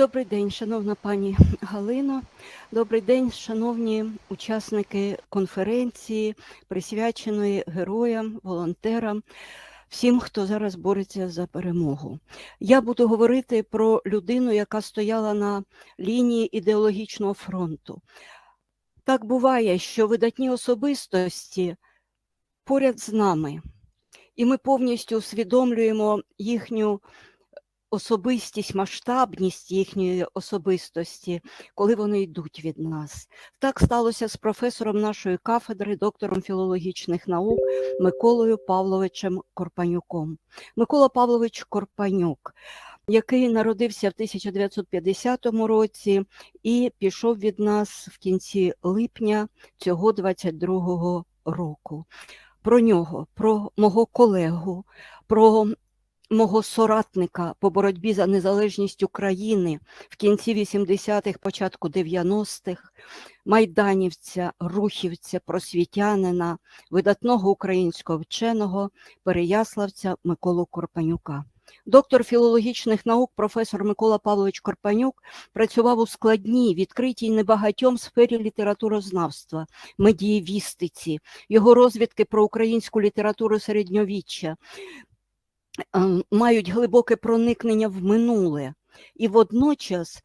Добрий день, шановна пані Галино. Добрий день, шановні учасники конференції, присвяченої героям, волонтерам, всім, хто зараз бореться за перемогу. Я буду говорити про людину, яка стояла на лінії ідеологічного фронту. Так буває, що видатні особистості поряд з нами, і ми повністю усвідомлюємо їхню особистість, масштабність їхньої особистості, коли вони йдуть від нас. Так сталося з професором нашої кафедри, доктором філологічних наук Миколою Павловичем Корпанюком. Микола Павлович Корпанюк, який народився в 1950 році і пішов від нас в кінці липня цього 22-го року. Про нього, про мого колегу, про мого соратника по боротьбі за незалежність України в кінці 80-х, початку 90-х, майданівця, рухівця, просвітянина, видатного українського вченого, переяславця Миколу Корпанюка. Доктор філологічних наук, професор Микола Павлович Корпанюк працював у складній, відкритій небагатьом сфері літературознавства, медієвістиці, його розвідки про українську літературу середньовіччя, мають глибоке проникнення в минуле, і водночас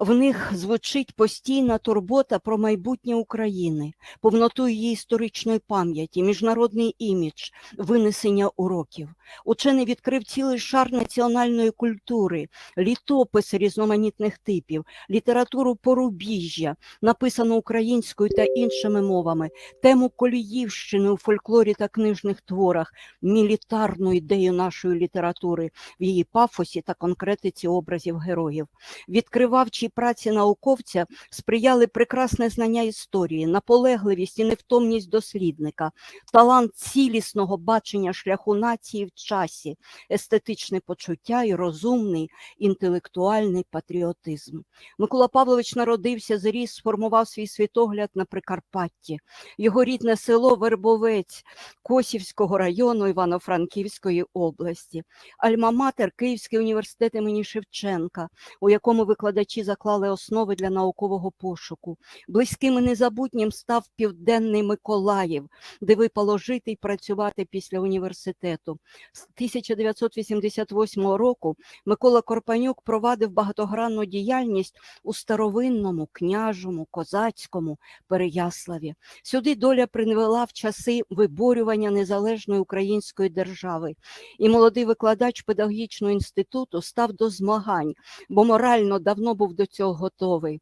в них звучить постійна турбота про майбутнє України, повноту її історичної пам'яті, міжнародний імідж, винесення уроків. Учений відкрив цілий шар національної культури, літописи різноманітних типів, літературу порубіжжя, написану українською та іншими мовами, тему коліївщини у фольклорі та книжних творах, мілітарну ідею нашої літератури в її пафосі та конкретиці образів героїв. Відкривав чи праці науковця сприяли прекрасне знання історії, наполегливість і невтомність дослідника, талант цілісного бачення шляху нації в часі, естетичне почуття і розумний інтелектуальний патріотизм. Микола Павлович народився, зріс, сформував свій світогляд на Прикарпатті. Його рідне село Вербовець Косівського району Івано-Франківської області, Альма-Матер Київський університет імені Шевченка, у якому викладачі заклали основи для наукового пошуку. Близьким і незабутнім став Південний Миколаїв, де випало жити і працювати після університету. З 1988 року Микола Корпанюк провадив багатогранну діяльність у старовинному, княжому, козацькому Переяславі. Сюди доля привела в часи виборювання незалежної української держави. І молодий викладач педагогічного інституту став до змагань, бо морально давно був до цього готовий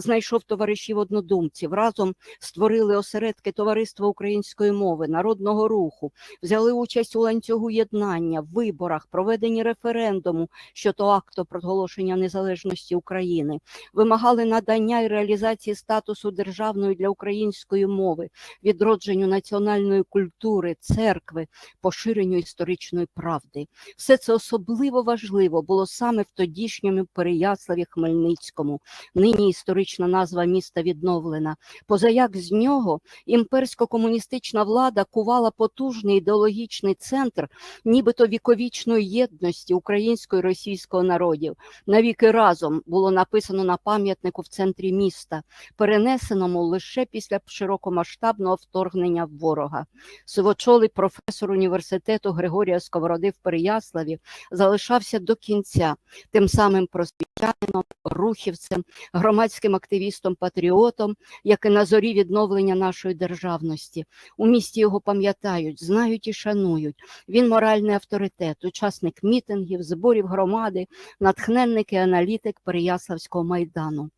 знайшов товаришів однодумців, разом створили осередки Товариства української мови, народного руху, взяли участь у ланцюгу єднання, виборах, проведенні референдуму щодо акту проголошення незалежності України, вимагали надання і реалізації статусу державної для української мови, відродженню національної культури, церкви, поширенню історичної правди. Все це особливо важливо було саме в тодішньому Переяславі Хмельницькому, нині історичному історична назва міста відновлена. Позаяк з нього імперсько-комуністична влада кувала потужний ідеологічний центр, нібито віковічної єдності українського і російського народів. Навіки разом було написано на пам'ятнику в центрі міста, перенесеному лише після широкомасштабного вторгнення ворога. Сивочолий професор університету Григорія Сковороди в Переяславі залишався до кінця, тим самим просвітянином, рухівцем, громадським активістом, патріотом, як і на зорі відновлення нашої державності. У місті його пам'ятають, знають і шанують. Він моральний авторитет, учасник мітингів, зборів громади, натхненник і аналітик Переяславського майдану.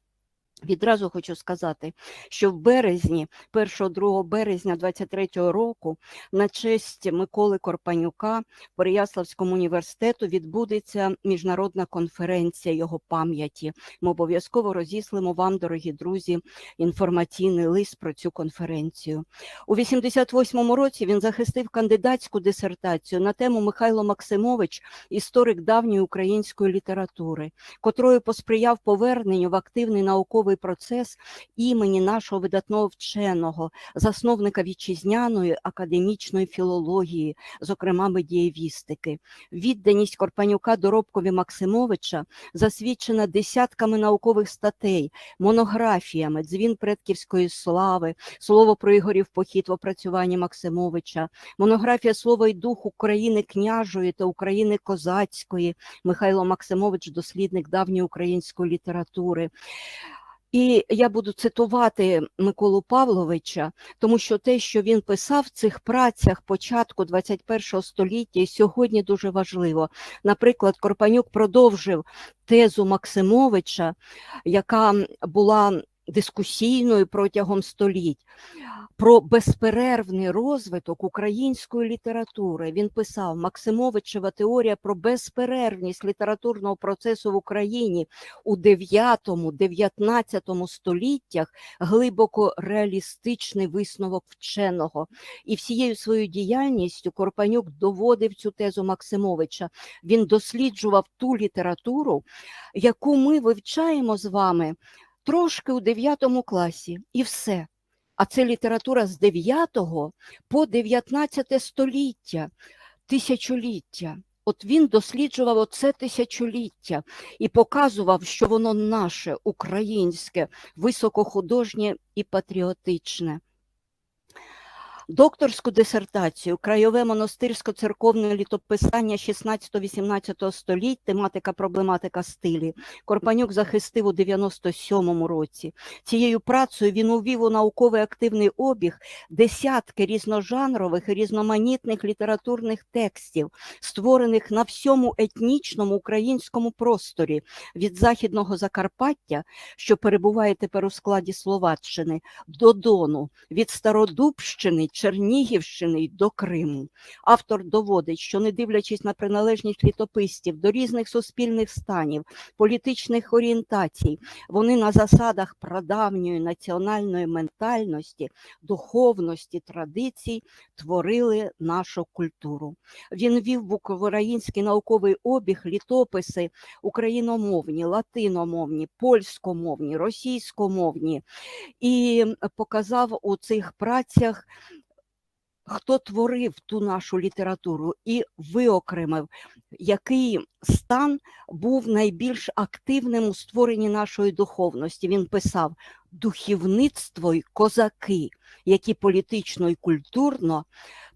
Відразу хочу сказати, що в березні, 1-2 березня 23-го року, на честь Миколи Корпанюка в Переяславському університету відбудеться міжнародна конференція його пам'яті. Ми обов'язково розіслимо вам, дорогі друзі, інформаційний лист про цю конференцію. У 88-му році він захистив кандидатську дисертацію на тему Михайло Максимович, історик давньої української літератури, котрою посприяв поверненню в активний науковий науковий процес імені нашого видатного вченого, засновника вітчизняної академічної філології, зокрема медієвістики. Відданість Корпанюка доробкові Максимовича засвідчена десятками наукових статей, монографіями, дзвін предківської слави, слово про Ігорів похід в опрацюванні Максимовича, монографія слово і дух України княжої та України козацької. Михайло Максимович, дослідник давньої української літератури. І я буду цитувати Миколу Павловича, тому що те, що він писав в цих працях початку 21 століття, і сьогодні дуже важливо. Наприклад, Корпанюк продовжив тезу Максимовича, яка була дискусійною протягом століть. Про безперервний розвиток української літератури він писав Максимовичева теорія про безперервність літературного процесу в Україні у 9-19 століттях глибоко реалістичний висновок вченого. І всією своєю діяльністю Корпанюк доводив цю тезу Максимовича. Він досліджував ту літературу, яку ми вивчаємо з вами трошки у 9 класі, і все. А це література з 9 по 19 століття, тисячоліття. От він досліджував оце тисячоліття і показував, що воно наше, українське, високохудожнє і патріотичне. Докторську дисертацію Краєве монастирсько-церковне літописання 16-18 століть, тематика проблематика стилі. Корпанюк захистив у 97-му році. Цією працею він увів у науковий активний обіг десятки різножанрових і різноманітних літературних текстів, створених на всьому етнічному українському просторі від Західного Закарпаття, що перебуває тепер у складі Словаччини, до Дону, від Стародубщини. Чернігівщини до Криму. Автор доводить, що не дивлячись на приналежність літописців до різних суспільних станів, політичних орієнтацій, вони на засадах прадавньої національної ментальності, духовності, традицій творили нашу культуру. Він вів в український науковий обіг літописи україномовні, латиномовні, польськомовні, російськомовні і показав у цих працях хто творив ту нашу літературу і виокремив, який стан був найбільш активним у створенні нашої духовності. Він писав духівництво й козаки, які політично і культурно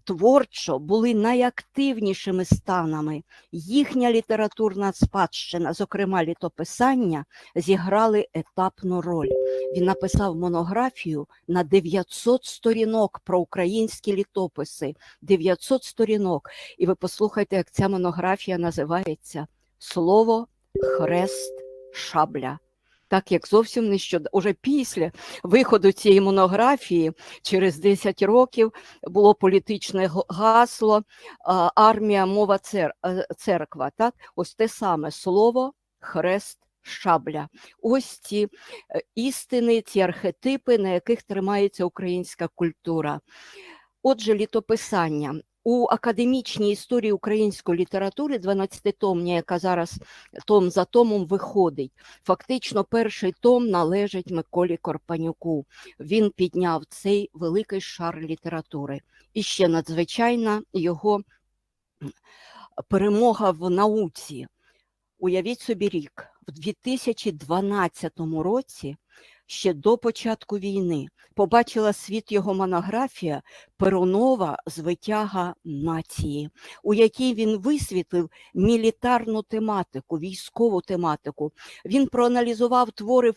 творчо були найактивнішими станами. Їхня літературна спадщина, зокрема літописання, зіграли етапну роль. Він написав монографію на 900 сторінок про українські літописи. 900 сторінок. І ви послухайте, як ця монографія називається Слово, хрест, шабля так як зовсім нещодавно, уже після виходу цієї монографії, через 10 років було політичне гасло армія, мова е, церква. Так? Ось те саме слово, хрест. Шабля, ось ці е, істини, ці архетипи, на яких тримається українська культура. Отже, літописання у академічній історії української літератури, 12-томні, яка зараз том за томом виходить. Фактично, перший том належить Миколі Корпанюку. Він підняв цей великий шар літератури. І ще надзвичайна його перемога в науці. Уявіть собі рік, в 2012 році ще до початку війни побачила світ його монографія Перонова звитяга нації, у якій він висвітлив мілітарну тематику, військову тематику. Він проаналізував твори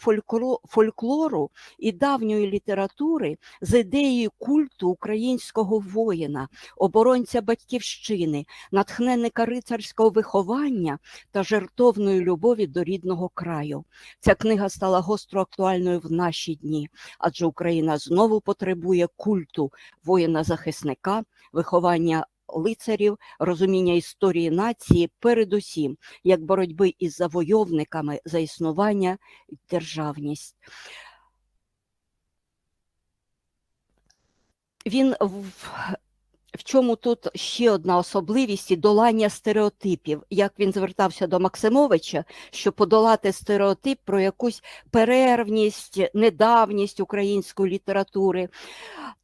фольклору і давньої літератури з ідеєю культу українського воїна, оборонця батьківщини, натхненника рицарського виховання та жертовної любові до рідного краю. Ця книга стала гостро актуальною в наші дні, адже Україна знову потребує культу воїна-захисника, виховання лицарів, розуміння історії нації, передусім як боротьби із завойовниками за існування державність. Він в чому тут ще одна особливість і долання стереотипів, як він звертався до Максимовича, що подолати стереотип про якусь перервність, недавність української літератури,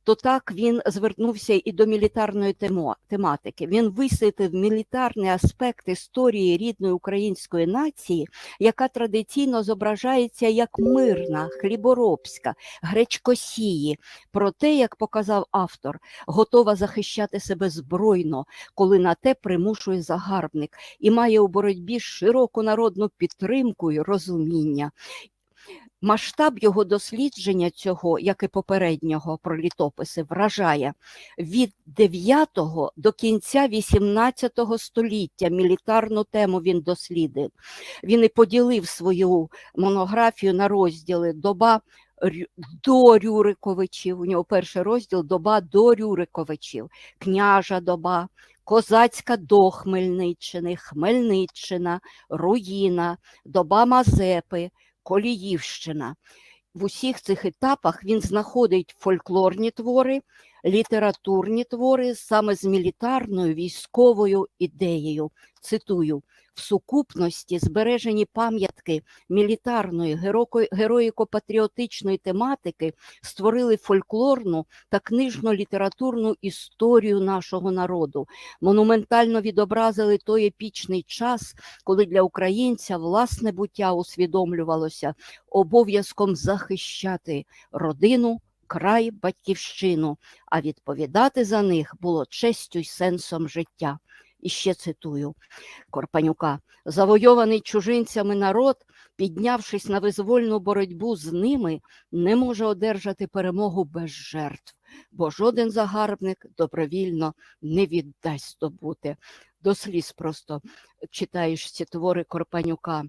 то так він звернувся і до мілітарної тематики. Він висвітлив мілітарний аспект історії рідної української нації, яка традиційно зображається як мирна, хліборобська, гречкосії. Проте, як показав автор, готова захищати себе збройно, коли на те примушує загарбник, і має у боротьбі широку народну підтримку і розуміння. Масштаб його дослідження цього, як і попереднього про літописи, вражає від 9 до кінця 18 століття мілітарну тему він дослідив. Він і поділив свою монографію на розділи доба до Рюриковичів. У нього перший розділ доба до Рюриковичів, княжа доба, козацька до Хмельниччини, Хмельниччина, Руїна, доба Мазепи, Коліївщина. В усіх цих етапах він знаходить фольклорні твори, літературні твори саме з мілітарною військовою ідеєю. Цитую. В сукупності збережені пам'ятки мілітарної героїко-патріотичної тематики створили фольклорну та книжно-літературну історію нашого народу, монументально відобразили той епічний час, коли для українця власне буття усвідомлювалося обов'язком захищати родину, край, батьківщину, а відповідати за них було честю й сенсом життя. І ще цитую Корпанюка: завойований чужинцями народ, піднявшись на визвольну боротьбу з ними, не може одержати перемогу без жертв, бо жоден загарбник добровільно не віддасть здобути. До сліз просто читаєш ці твори Корпанюка.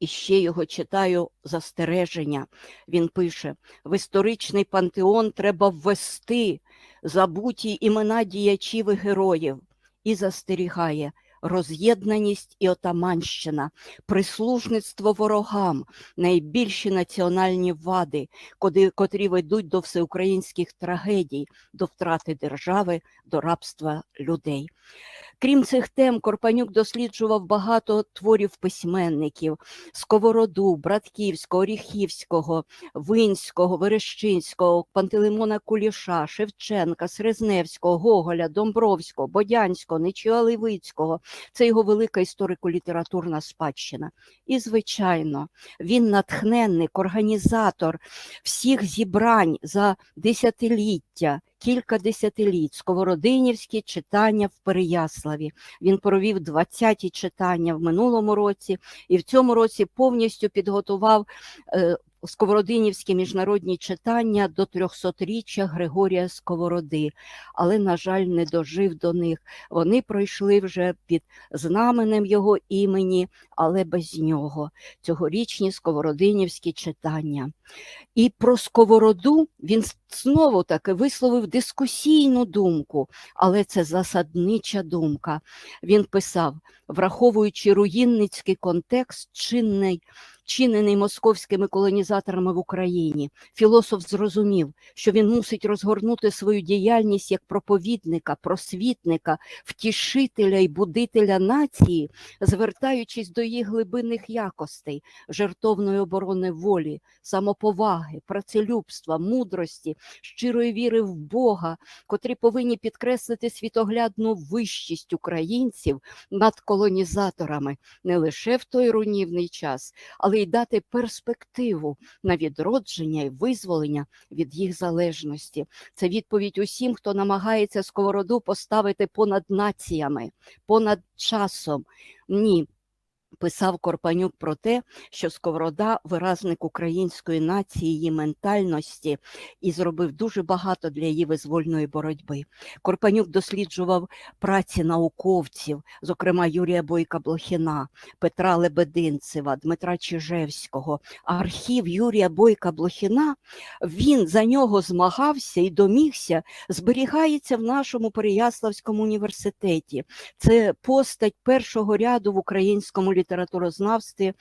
І ще його читаю застереження. Він пише: в історичний пантеон треба ввести забуті імена діячів і героїв, і застерігає роз'єднаність і отаманщина, прислужництво ворогам, найбільші національні вади, коди- котрі ведуть до всеукраїнських трагедій, до втрати держави, до рабства людей. Крім цих тем, Корпанюк досліджував багато творів письменників Сковороду, Братківського, Оріхівського, Винського, Верещинського, Пантелеймона Куліша, Шевченка, Срезневського, Гоголя, Домбровського, Бодянського, Нечуя Левицького. Це його велика історико-літературна спадщина. І, звичайно, він натхненник, організатор всіх зібрань за десятиліття, кілька десятиліть, сковородинівські читання в Переяславі. Він провів 20-ті читання в минулому році і в цьому році повністю підготував е, Сковородинівські міжнародні читання до 300-річчя Григорія Сковороди, але, на жаль, не дожив до них. Вони пройшли вже під знаменем його імені, але без нього. Цьогорічні сковородинівські читання. І про сковороду він знову таки висловив дискусійну думку, але це засаднича думка. Він писав, враховуючи руїнницький контекст, чинний, чинений московськими колонізаторами в Україні, філософ зрозумів, що він мусить розгорнути свою діяльність як проповідника, просвітника, втішителя і будителя нації, звертаючись до її глибинних якостей, жертовної оборони волі, самоповаги, працелюбства, мудрості, щирої віри в Бога, котрі повинні підкреслити світоглядну вищість українців над колонізаторами не лише в той руйнівний час, але й дати перспективу на відродження і визволення від їх залежності. Це відповідь усім, хто намагається сковороду поставити понад націями, понад часом. Ні. Писав Корпанюк про те, що Сковорода виразник української нації, її ментальності і зробив дуже багато для її визвольної боротьби. Корпанюк досліджував праці науковців, зокрема Юрія Бойка Блохіна, Петра Лебединцева, Дмитра Чижевського. Архів Юрія Бойка Блохіна він за нього змагався і домігся, зберігається в нашому Переяславському університеті. Це постать першого ряду в українському літературі літературознавстві, е,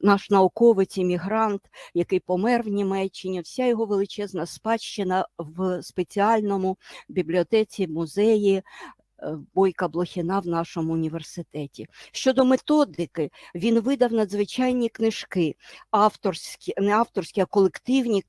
наш науковець, іммігрант, який помер в Німеччині, вся його величезна спадщина в спеціальному бібліотеці, музеї Бойка Блохіна в нашому університеті. Щодо методики, він видав надзвичайні книжки, авторські, не авторські, а колективні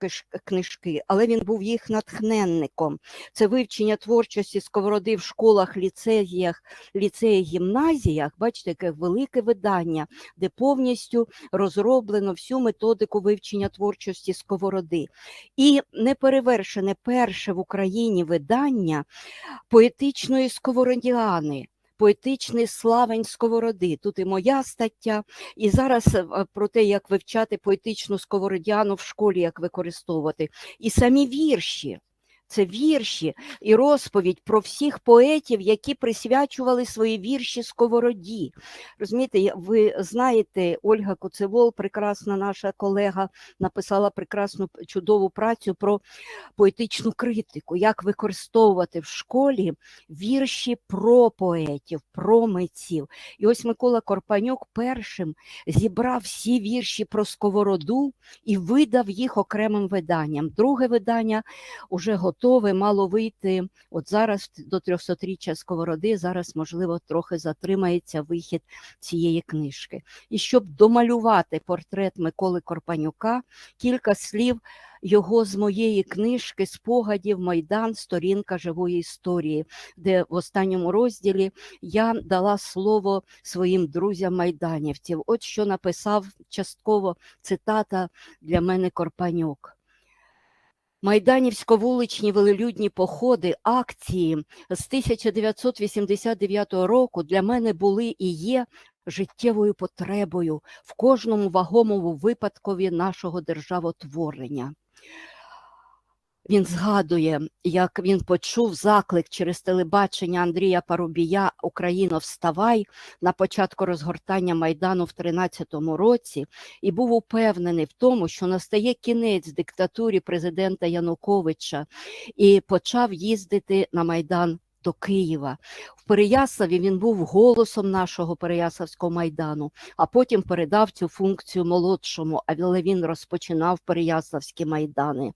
книжки, але він був їх натхненником. Це вивчення творчості сковороди в школах, ліцеях, ліцеях, гімназіях. Бачите, яке велике видання, де повністю розроблено всю методику вивчення творчості сковороди. І неперевершене перше в Україні видання поетичної сковородіани. Поетичний славень сковороди. Тут і моя стаття, і зараз е, про те, як вивчати поетичну сковородіану в школі, як використовувати. І самі вірші. Це вірші і розповідь про всіх поетів, які присвячували свої вірші сковороді. Розумієте, ви знаєте, Ольга Коцевол, прекрасна наша колега, написала прекрасну чудову працю про поетичну критику, як використовувати в школі вірші про поетів, про митців. І ось Микола Корпанюк першим зібрав всі вірші про сковороду і видав їх окремим виданням. Друге видання уже готове, мало вийти. От зараз до 300-річчя сковороди, зараз, можливо, трохи затримається вихід цієї книжки. І щоб домалювати портрет Миколи Корпанюка, кілька слів його з моєї книжки спогадів Майдан, сторінка живої історії, де в останньому розділі я дала слово своїм друзям майданівців. От що написав частково цитата для мене Корпанюк. Майданівсько-вуличні велелюдні походи, акції з 1989 року для мене були і є життєвою потребою в кожному вагомому випадкові нашого державотворення. Він згадує, як він почув заклик через телебачення Андрія Парубія Україно, вставай на початку розгортання Майдану в 13-му році і був упевнений в тому, що настає кінець диктатурі президента Януковича і почав їздити на Майдан до Києва. В Переяславі він був голосом нашого Переяславського майдану, а потім передав цю функцію молодшому, але він розпочинав Переяславські майдани.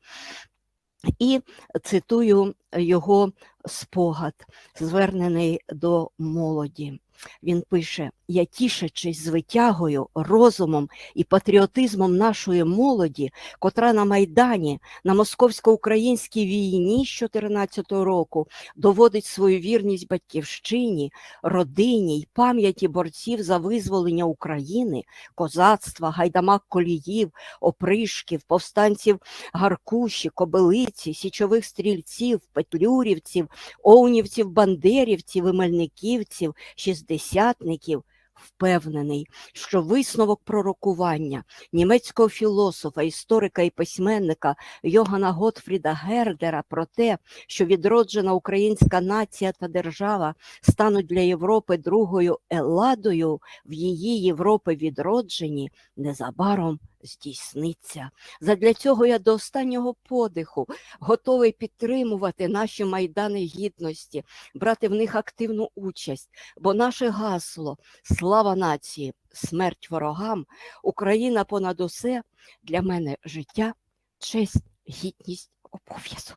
І цитую його спогад, звернений до молоді. Він пише: Я тішачись звитягою, розумом і патріотизмом нашої молоді, котра на Майдані, на московсько-українській війні з 14 року доводить свою вірність батьківщині, родині й пам'яті борців за визволення України, козацтва, гайдамак коліїв, опришків, повстанців Гаркуші, Кобилиці, січових стрільців, петлюрівців, оунівців, бандерівців і мельниківців, шістдесятників, впевнений, що висновок пророкування німецького філософа, історика і письменника Йогана Готфріда Гердера про те, що відроджена українська нація та держава стануть для Європи другою еладою в її Європи відродженні, незабаром здійсниться. Задля цього я до останнього подиху готовий підтримувати наші майдани гідності, брати в них активну участь, бо наше гасло слава нації, смерть ворогам, Україна понад усе для мене життя, честь, гідність, обов'язок.